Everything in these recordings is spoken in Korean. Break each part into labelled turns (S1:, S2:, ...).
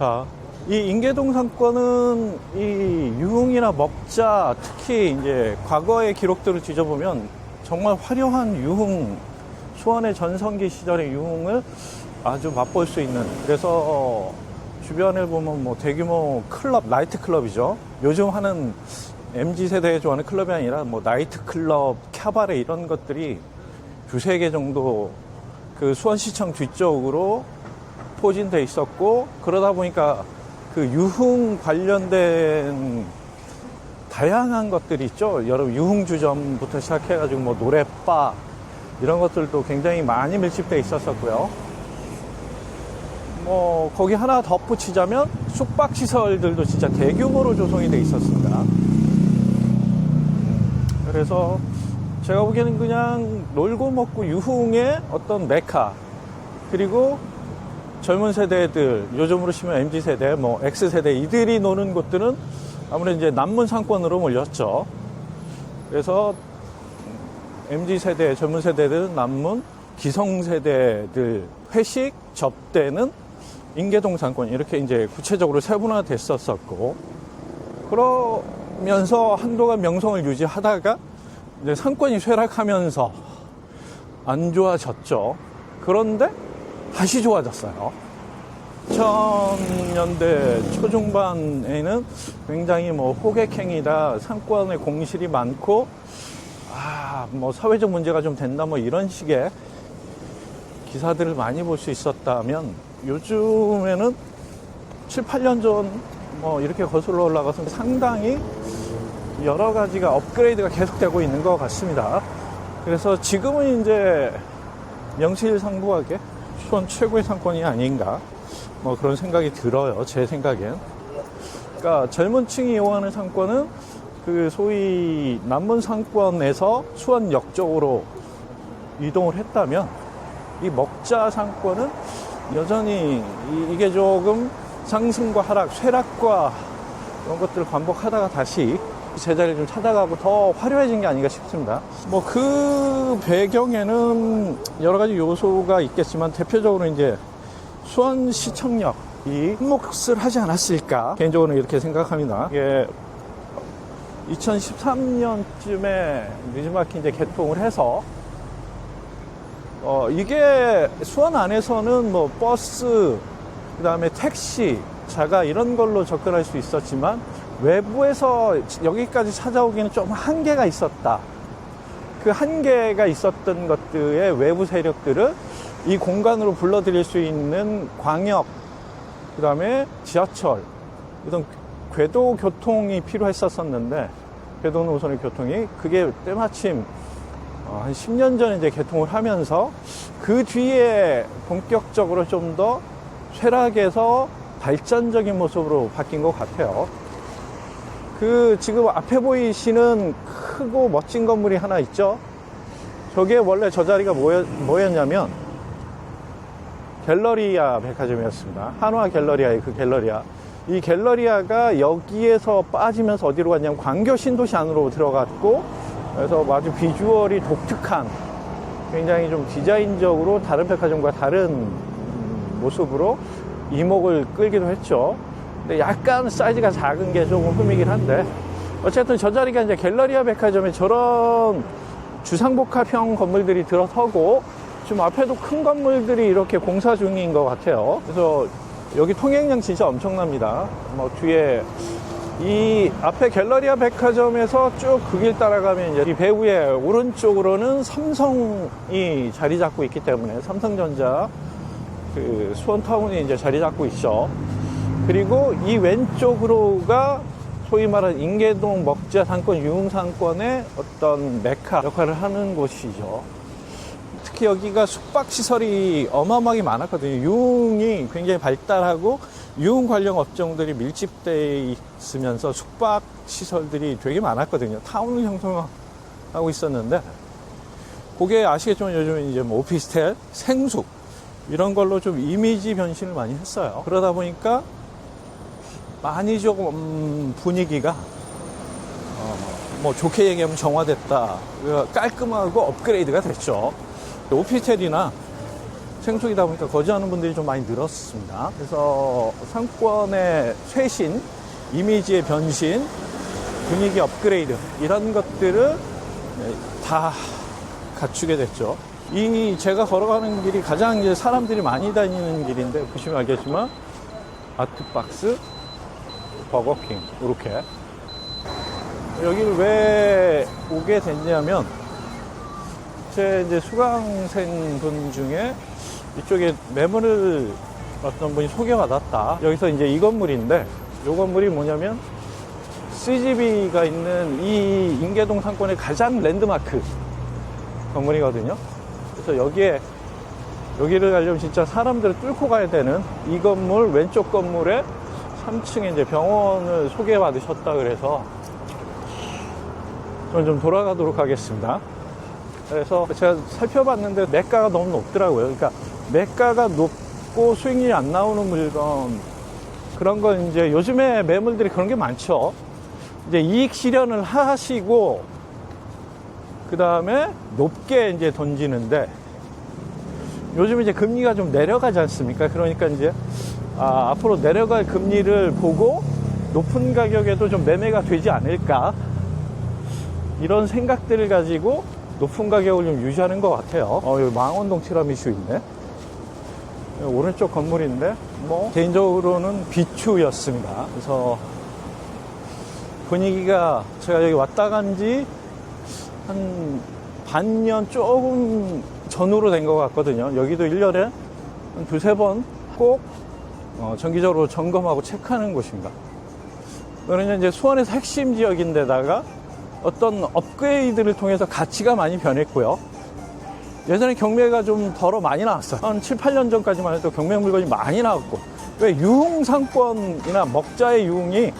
S1: 자, 이 인계동 상권은 이 유흥이나 먹자, 특히 이제 과거의 기록들을 뒤져보면 정말 화려한 유흥, 수원의 전성기 시절의 유흥을 아주 맛볼 수 있는 그래서 주변에 보면 뭐 대규모 클럽, 나이트 클럽이죠. 요즘 하는 MZ 세대에 좋아하는 클럽이 아니라 뭐 나이트 클럽, 캬바레 이런 것들이 두세 개 정도 그 수원시청 뒤쪽으로 포진돼 있었고 그러다 보니까 그 유흥 관련된 다양한 것들이 있죠. 여러 유흥주점부터 시작해가지고 뭐 노래바 이런 것들도 굉장히 많이 밀집돼 있었었고요. 뭐 거기 하나 덧붙이자면 숙박 시설들도 진짜 대규모로 조성이 돼 있었습니다. 그래서 제가 보기에는 그냥 놀고 먹고 유흥의 어떤 메카 그리고 젊은 세대들 요즘으로 치면 MZ 세대 뭐 X 세대 이들이 노는 곳들은 아무래도 이제 남문 상권으로 몰렸죠. 그래서 MZ 세대 젊은 세대들은 남문 기성 세대들 회식 접대는 인계동 상권 이렇게 이제 구체적으로 세분화됐었었고 그러면서 한동안 명성을 유지하다가 이제 상권이 쇠락하면서 안 좋아졌죠. 그런데 다시 좋아졌어요. 2000년대 초중반에는 굉장히 뭐 호객행위다, 상권의 공실이 많고, 아, 뭐 사회적 문제가 좀 된다, 뭐 이런 식의 기사들을 많이 볼 수 있었다면, 요즘에는 7, 8년 전 뭐 이렇게 거슬러 올라가서 상당히 여러 가지가 업그레이드가 계속되고 있는 것 같습니다. 그래서 지금은 이제 명실상부하게 수원 최고의 상권이 아닌가 뭐 그런 생각이 들어요. 제 생각엔. 그러니까 젊은 층이 이용하는 상권은 그 소위 남문 상권에서 수원역 쪽으로 이동을 했다면 이 먹자 상권은 여전히 이- 이게 조금 상승과 하락, 쇠락과 이런 것들을 반복하다가 다시 제자리를 좀 찾아가고 더 화려해진 게 아닌가 싶습니다. 뭐 그 배경에는 여러 가지 요소가 있겠지만 대표적으로 이제 수원 시청역이 몫을 하지 않았을까 개인적으로는 이렇게 생각합니다. 이게 2013년쯤에 늦지막히 이제 개통을 해서 어, 이게 수원 안에서는 뭐 버스, 그 다음에 택시, 자가 이런 걸로 접근할 수 있었지만 외부에서 여기까지 찾아오기는 좀 한계가 있었다. 그 한계가 있었던 것들의 외부 세력들을 이 공간으로 불러들일 수 있는 광역, 그 다음에 지하철, 이런 궤도 교통이 필요했었었는데, 궤도 노선의 교통이 그게 때마침 어, 한 10년 전에 이제 개통을 하면서 그 뒤에 본격적으로 좀 더 쇠락에서 발전적인 모습으로 바뀐 것 같아요. 그 지금 앞에 보이시는 크고 멋진 건물이 하나 있죠. 저게 원래 저 자리가 뭐였, 뭐였냐면 갤러리아 백화점이었습니다. 한화 갤러리아의 그 갤러리아. 이 갤러리아가 여기에서 빠지면서 어디로 갔냐면 광교 신도시 안으로 들어갔고 그래서 아주 비주얼이 독특한 굉장히 좀 디자인적으로 다른 백화점과 다른 음, 모습으로 이목을 끌기도 했죠. 약간 사이즈가 작은 게 조금 흠이긴 한데 어쨌든 저 자리가 이제 갤러리아 백화점에 저런 주상복합형 건물들이 들어서고 지금 앞에도 큰 건물들이 이렇게 공사 중인 것 같아요. 그래서 여기 통행량 진짜 엄청납니다. 뭐 뒤에 이 앞에 갤러리아 백화점에서 쭉 그 길 따라가면 이제 이 배후의 오른쪽으로는 삼성이 자리 잡고 있기 때문에 삼성전자 그 수원타운이 이제 자리 잡고 있죠. 그리고 이 왼쪽으로가 소위 말하는 인계동 먹자 상권, 유흥 상권의 어떤 메카 역할을 하는 곳이죠. 특히 여기가 숙박 시설이 어마어마하게 많았거든요. 유흥이 굉장히 발달하고 유흥 관련 업종들이 밀집돼 있으면서 숙박 시설들이 되게 많았거든요. 타운을 형성하고 있었는데 그게 아시겠지만 요즘에 이제 뭐 오피스텔, 생숙 이런 걸로 좀 이미지 변신을 많이 했어요. 그러다 보니까 많이 조금 음, 분위기가 어, 뭐 좋게 얘기하면 정화됐다. 그러니까 깔끔하고 업그레이드가 됐죠. 오피스텔이나 생수이다 보니까 거주하는 분들이 좀 많이 늘었습니다. 그래서 상권의 쇄신, 이미지의 변신, 분위기 업그레이드 이런 것들을 네, 다 갖추게 됐죠. 이 제가 걸어가는 길이 가장 이제 사람들이 많이 다니는 길인데 보시면 알겠지만 아트박스, 버거킹 이렇게 여기를 왜 오게 됐냐면 제 이제 수강생 분 중에 이쪽에 매물을 어떤 분이 소개받았다. 여기서 이제 이 건물인데 이 건물이 뭐냐면 CGV가 있는 이 인계동 상권의 가장 랜드마크 건물이거든요. 그래서 여기에 여기를 가려면 진짜 사람들을 뚫고 가야 되는 이 건물 왼쪽 건물에 3층에 이제 병원을 소개받으셨다 그래서 저는 좀 돌아가도록 하겠습니다. 그래서 제가 살펴봤는데 매가가 너무 높더라고요. 그러니까 매가가 높고 수익률이 안 나오는 물건 그런 건 이제 요즘에 매물들이 그런 게 많죠. 이제 이익 실현을 하시고 그 다음에 높게 이제 던지는데 요즘 이제 금리가 좀 내려가지 않습니까? 그러니까 이제 아, 앞으로 내려갈 금리를 보고 높은 가격에도 좀 매매가 되지 않을까 이런 생각들을 가지고 높은 가격을 좀 유지하는 것 같아요. 어, 여기 망원동 티라미슈 있네. 오른쪽 건물인데, 뭐, 개인적으로는 비추였습니다. 그래서 분위기가 제가 여기 왔다 간 지 한 반년 조금 전후로 된 것 같거든요. 여기도 1년에 한 두세 번 꼭 어, 정기적으로 점검하고 체크하는 곳입니다. 그러냐 이제 수원에서 핵심 지역인데다가 어떤 업그레이드를 통해서 가치가 많이 변했고요. 예전에 경매가 좀 덜어 많이 나왔어요. 한 7, 8년 전까지만 해도 경매 물건이 많이 나왔고. 왜 유흥 상권이나 먹자의 유흥이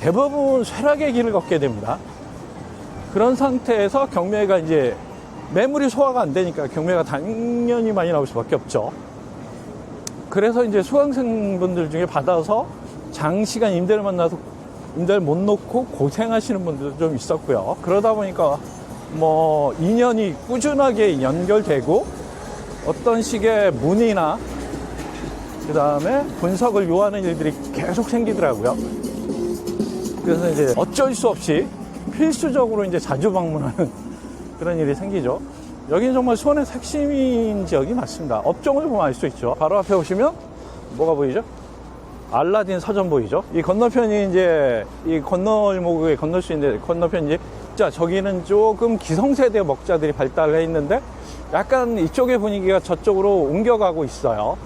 S1: 대부분 쇠락의 길을 걷게 됩니다. 그런 상태에서 경매가 이제 매물이 소화가 안 되니까 경매가 당연히 많이 나올 수밖에 없죠. 그래서 이제 수강생분들 중에 받아서 장시간 임대를 만나서 임대를 못 놓고 고생하시는 분들도 좀 있었고요. 그러다 보니까 뭐 인연이 꾸준하게 연결되고 어떤 식의 문의나 그 다음에 분석을 요하는 일들이 계속 생기더라고요. 그래서 이제 어쩔 수 없이 필수적으로 이제 자주 방문하는 그런 일이 생기죠. 여기는 정말 수원의 핵심인 지역이 맞습니다. 업종을 보면 알 수 있죠. 바로 앞에 오시면 뭐가 보이죠? 알라딘 서점 보이죠? 이 건너편이 이제 이 건널목에 건널 수 있는데 건너편이 자 저기는 조금 기성세대 먹자들이 발달해 있는데 약간 이쪽의 분위기가 저쪽으로 옮겨가고 있어요.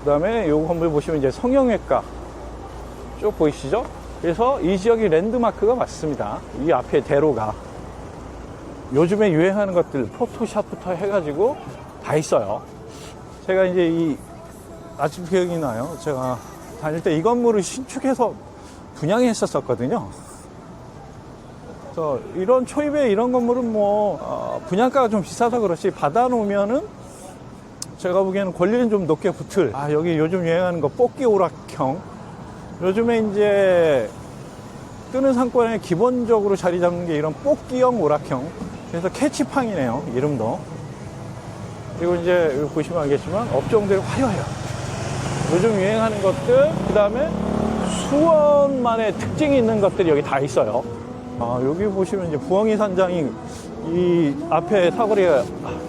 S1: 그 다음에 요 건물 보시면 이제 성형외과 쭉 보이시죠? 그래서 이 지역이 랜드마크가 맞습니다. 이 앞에 대로가 요즘에 유행하는 것들 포토샵부터 해가지고 다 있어요. 제가 이제 이 아직 기억이 나요. 제가 다닐 때 이 건물을 신축해서 분양했었거든요. 그래서 이런 초입에 이런 건물은 뭐 어, 분양가가 좀 비싸서 그렇지 받아놓으면은 제가 보기에는 권리는 좀 높게 붙을. 아 여기 요즘 유행하는 거 뽑기 오락형. 요즘에 이제 뜨는 상권에 기본적으로 자리 잡는 게 이런 뽑기형 오락형. 그래서 캐치팡이네요. 이름도. 그리고 이제 보시면 알겠지만 업종들이 화려해요. 요즘 유행하는 것들, 그 다음에 수원만의 특징이 있는 것들이 여기 다 있어요. 아, 여기 보시면 이제 부엉이 산장이 이 앞에 사거리에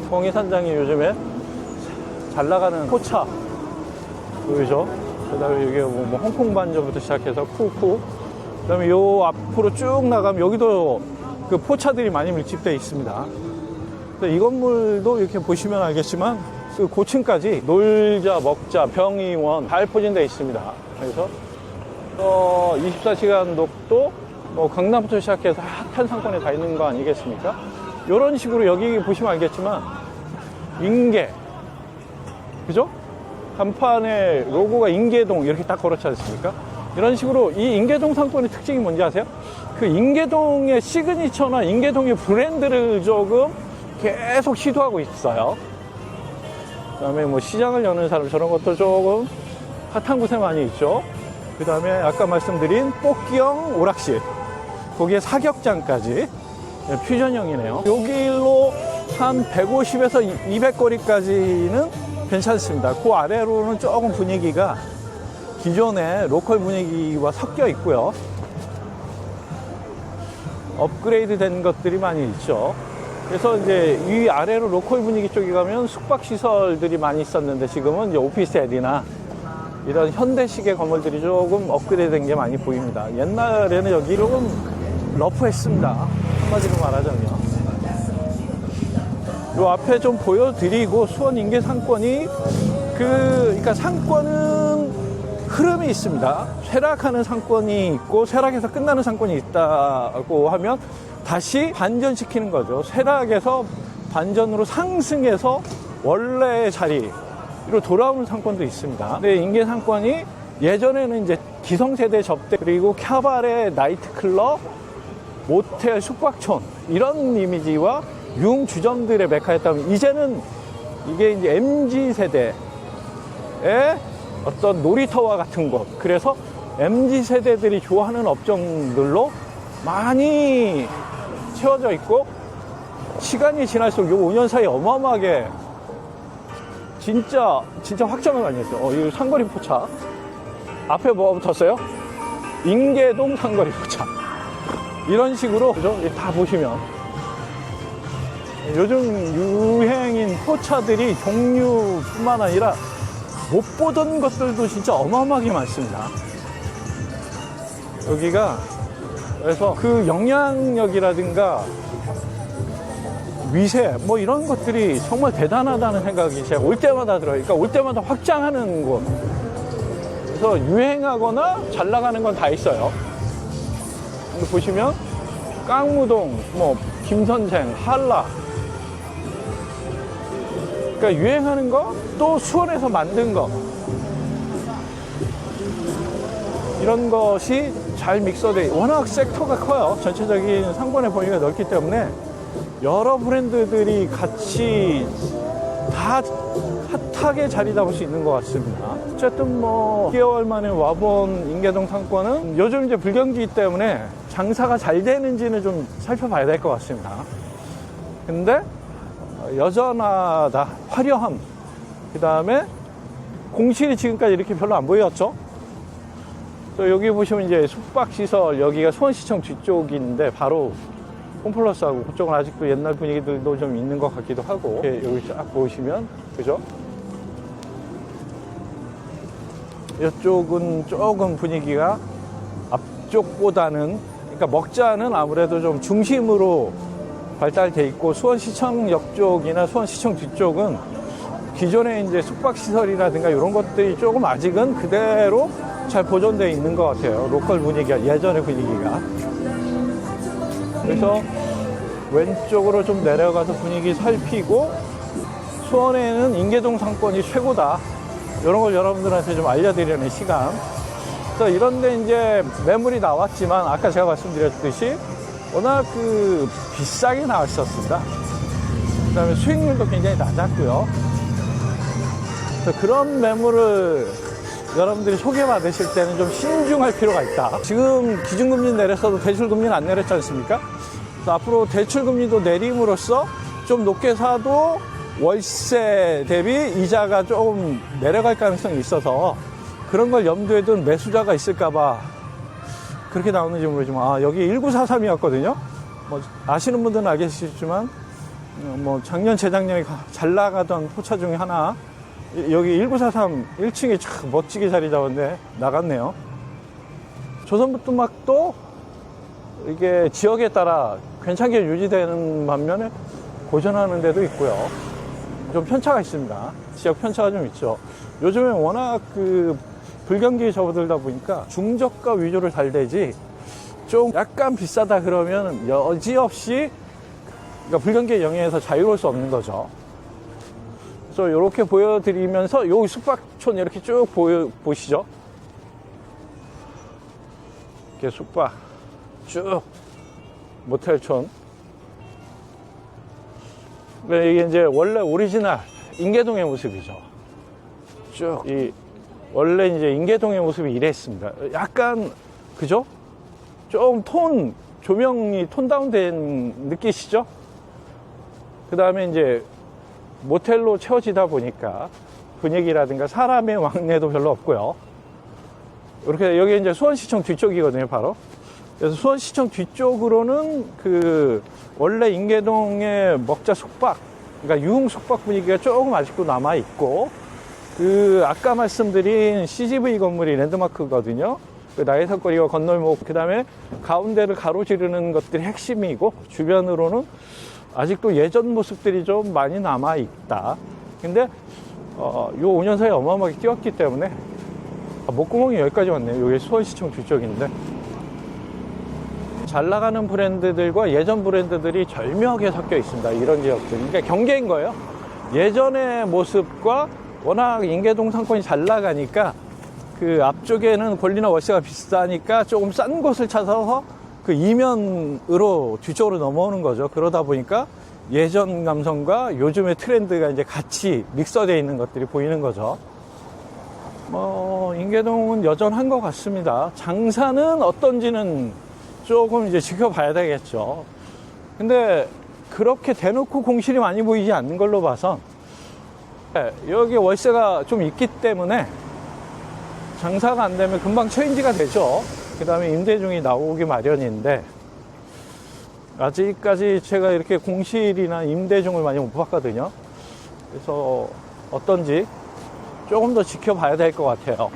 S1: 부엉이 산장이 요즘에 잘 나가는 포차 보이죠? 그 다음에 여기 뭐, 뭐 홍콩 반점부터 시작해서 쿠쿠 그 다음에 요 앞으로 쭉 나가면 여기도 그 포차들이 많이 밀집되어 있습니다. 이 건물도 이렇게 보시면 알겠지만 그 고층까지 놀자, 먹자, 병의원 잘 포진되어 있습니다. 그래서 어, 24시간 녹도 뭐 강남부터 시작해서 핫한 상권에 다 있는 거 아니겠습니까? 이런 식으로 여기 보시면 알겠지만 인계 그죠? 간판에 로고가 인계동 이렇게 딱 걸었지 않습니까? 이런 식으로 이 인계동 상권의 특징이 뭔지 아세요? 그 인계동의 시그니처나 인계동의 브랜드를 조금 계속 시도하고 있어요. 그 다음에 뭐 시장을 여는 사람 저런 것도 조금 핫한 곳에 많이 있죠. 그 다음에 아까 말씀드린 뽑기형 오락실. 거기에 사격장까지 퓨전형이네요. 요 길로 한 150에서 200 거리까지는 괜찮습니다. 그 아래로는 조금 분위기가 기존의 로컬 분위기와 섞여 있고요. 업그레이드 된 것들이 많이 있죠. 그래서 이제 위 아래로 로컬 분위기 쪽에 가면 숙박 시설들이 많이 있었는데 지금은 이제 오피스텔이나 이런 현대식의 건물들이 조금 업그레이드 된 게 많이 보입니다. 옛날에는 여기 조금 러프했습니다. 한마디로 말하자면. 요 앞에 좀 보여드리고 수원 인계 상권이 그, 그러니까 상권은 흐름이 있습니다. 쇠락하는 상권이 있고 쇠락해서 끝나는 상권이 있다고 하면 다시 반전시키는 거죠. 쇠락에서 반전으로 상승해서 원래의 자리로 돌아오는 상권도 있습니다. 근데 인계 상권이 예전에는 이제 기성세대 접대 그리고 캬바레 나이트클럽 모텔 숙박촌 이런 이미지와 융 주점들의 메카였다면 이제는 이게 이제 MZ 세대의 어떤 놀이터와 같은 곳 그래서 MZ 세대들이 좋아하는 업종들로 많이 채워져 있고 시간이 지날수록 요 5년 사이에 어마어마하게 진짜 진짜 확장을 많이 했어요. 어, 이 상거리 포차 앞에 뭐가 붙었어요? 인계동 상거리 포차 이런 식으로 그죠? 이다 보시면 요즘 유행인 포차들이 종류뿐만 아니라 못 보던 것들도 진짜 어마어마하게 많습니다. 여기가 그래서 그 영향력이라든가 위세 뭐 이런 것들이 정말 대단하다는 생각이 제가 올 때마다 들어요. 그러니까 올 때마다 확장하는 곳. 그래서 유행하거나 잘 나가는 건 다 있어요. 보시면 깡무동, 뭐 김선생, 한라. 그러니까 유행하는 거, 또 수원에서 만든 거. 이런 것이 잘 믹서돼. 워낙 섹터가 커요. 전체적인 상권의 범위가 넓기 때문에 여러 브랜드들이 같이 다 핫하게 자리 잡을 수 있는 것 같습니다. 어쨌든 뭐 6개월 만에 와본 인계동 상권은 요즘 이제 불경기 때문에 장사가 잘 되는지는 좀 살펴봐야 될 것 같습니다. 근데 여전하다. 화려함. 그 다음에 공실이 지금까지 이렇게 별로 안 보였죠? 또 여기 보시면 이제 숙박시설, 여기가 수원시청 뒤쪽인데 바로 홈플러스하고 그쪽은 아직도 옛날 분위기들도 좀 있는 것 같기도 하고 여기 쫙 보시면 그죠? 이쪽은 조금 분위기가 앞쪽보다는 그러니까 먹자는 아무래도 좀 중심으로 발달돼 있고 수원시청역 쪽이나 수원시청 뒤쪽은 기존의 이제 숙박시설이라든가 이런 것들이 조금 아직은 그대로 잘 보존되어 있는 것 같아요. 로컬 분위기가, 예전의 분위기가. 그래서 왼쪽으로 좀 내려가서 분위기 살피고 수원에는 인계동 상권이 최고다. 이런 걸 여러분들한테 좀 알려드리는 시간. 그래서 이런데 이제 매물이 나왔지만 아까 제가 말씀드렸듯이 워낙 그 비싸게 나왔었습니다. 그 다음에 수익률도 굉장히 낮았고요. 그런 매물을 여러분들이 소개받으실 때는 좀 신중할 필요가 있다. 지금 기준금리 내렸어도 대출금리는 안 내렸지 않습니까? 앞으로 대출금리도 내림으로써 좀 높게 사도 월세 대비 이자가 조금 내려갈 가능성이 있어서 그런 걸 염두에 둔 매수자가 있을까봐 그렇게 나오는지 모르지만 아, 여기 1943이었거든요. 뭐 아시는 분들은 알겠지만 어, 뭐 작년 재작년에 가- 잘 나가던 포차 중에 하나 이- 여기 1943 1층에 참 멋지게 자리 잡았는데 나갔네요. 조선부뚜막도 이게 지역에 따라 괜찮게 유지되는 반면에 고전하는 데도 있고요. 좀 편차가 있습니다. 지역 편차가 좀 있죠. 요즘에 워낙 그 불경기에 접어들다 보니까 중저가 위주로 잘 되지 좀 약간 비싸다 그러면 여지없이 그러니까 불경기의 영향에서 자유로울 수 없는 거죠. 그래서 이렇게 보여드리면서 여기 숙박촌 이렇게 쭉 보여, 보시죠. 이렇게 숙박 쭉 모텔촌. 네, 이게 이제 원래 오리지널 인계동의 모습이죠. 쭉 이 원래 이제 인계동의 모습이 이랬습니다. 약간 그죠? 좀 톤 조명이 톤 다운된 느끼시죠? 그 다음에 이제 모텔로 채워지다 보니까 분위기라든가 사람의 왕래도 별로 없고요. 이렇게 여기 이제 수원시청 뒤쪽이거든요, 바로. 그래서 수원시청 뒤쪽으로는 그 원래 인계동의 먹자 속박, 그러니까 유흥 속박 분위기가 조금 아직도 남아 있고, 그 아까 말씀드린 CGV 건물이 랜드마크거든요. 그 나해석 거리와 건널목, 그 다음에 가운데를 가로지르는 것들이 핵심이고, 주변으로는 아직도 예전 모습들이 좀 많이 남아 있다. 근데 어, 요 5년 사이에 어마어마하게 뛰었기 때문에 아, 목구멍이 여기까지 왔네요. 여기 수원시청 뒤쪽인데 잘 나가는 브랜드들과 예전 브랜드들이 절묘하게 섞여 있습니다. 이런 지역들. 그러니까 경계인 거예요. 예전의 모습과 워낙 인계동 상권이 잘 나가니까 그 앞쪽에는 권리나 월세가 비싸니까 조금 싼 곳을 찾아서 그 이면으로 뒤쪽으로 넘어오는 거죠. 그러다 보니까 예전 감성과 요즘의 트렌드가 이제 같이 믹서되어 있는 것들이 보이는 거죠. 뭐, 인계동은 여전한 것 같습니다. 장사는 어떤지는 조금 이제 지켜봐야 되겠죠. 근데 그렇게 대놓고 공실이 많이 보이지 않는 걸로 봐선 네, 여기 월세가 좀 있기 때문에 장사가 안 되면 금방 체인지가 되죠. 그 다음에 임대중이 나오기 마련인데 아직까지 제가 이렇게 공실이나 임대중을 많이 못 봤거든요. 그래서 어떤지 조금 더 지켜봐야 될 것 같아요.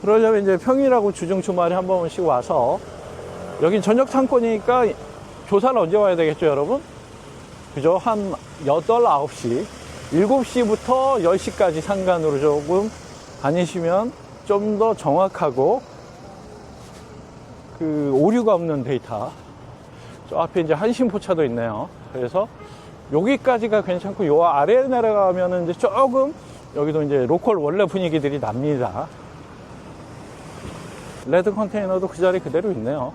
S1: 그러려면 이제 평일하고 주중 주말에 한 번씩 와서 여긴 저녁 상권이니까 조사를 언제 와야 되겠죠, 여러분? 그죠? 한 8, 9시, 7시부터 10시까지 상간으로 조금 다니시면 좀 더 정확하고 그 오류가 없는 데이터. 저 앞에 이제 한신포차도 있네요. 그래서 여기까지가 괜찮고 요 아래 내려가면은 이제 조금 여기도 이제 로컬 원래 분위기들이 납니다. 레드 컨테이너도 그 자리 그대로 있네요.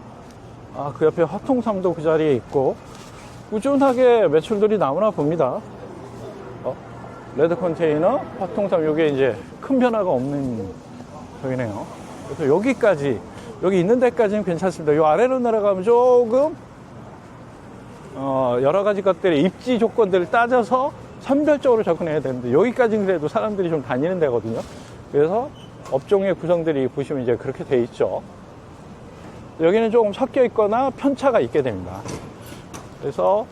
S1: 아, 그 옆에 화통삼도 그 자리에 있고 꾸준하게 매출들이 나오나 봅니다. 어, 레드 컨테이너, 화통삼 요게 이제 큰 변화가 없는 저기네요. 그래서 여기까지 여기 있는 데까지는 괜찮습니다. 요 아래로 내려가면 조금 어, 여러 가지 것들의 입지 조건들을 따져서 선별적으로 접근해야 되는데 여기까지는 그래도 사람들이 좀 다니는 데거든요. 그래서 업종의 구성들이 보시면 이제 그렇게 돼 있죠. 여기는 조금 섞여 있거나 편차가 있게 됩니다. 그래서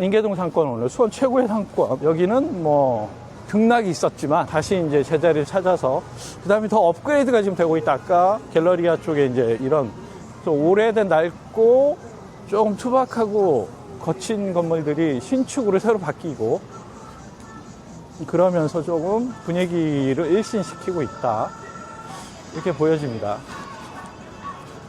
S1: 인계동 상권 오늘 수원 최고의 상권 여기는 뭐 등락이 있었지만 다시 이제 제자리를 찾아서 그 다음에 더 업그레이드가 지금 되고 있다. 아까 갤러리아 쪽에 이제 이런 좀 오래된 낡고 조금 투박하고 거친 건물들이 신축으로 새로 바뀌고 그러면서 조금 분위기를 일신시키고 있다. 이렇게 보여집니다.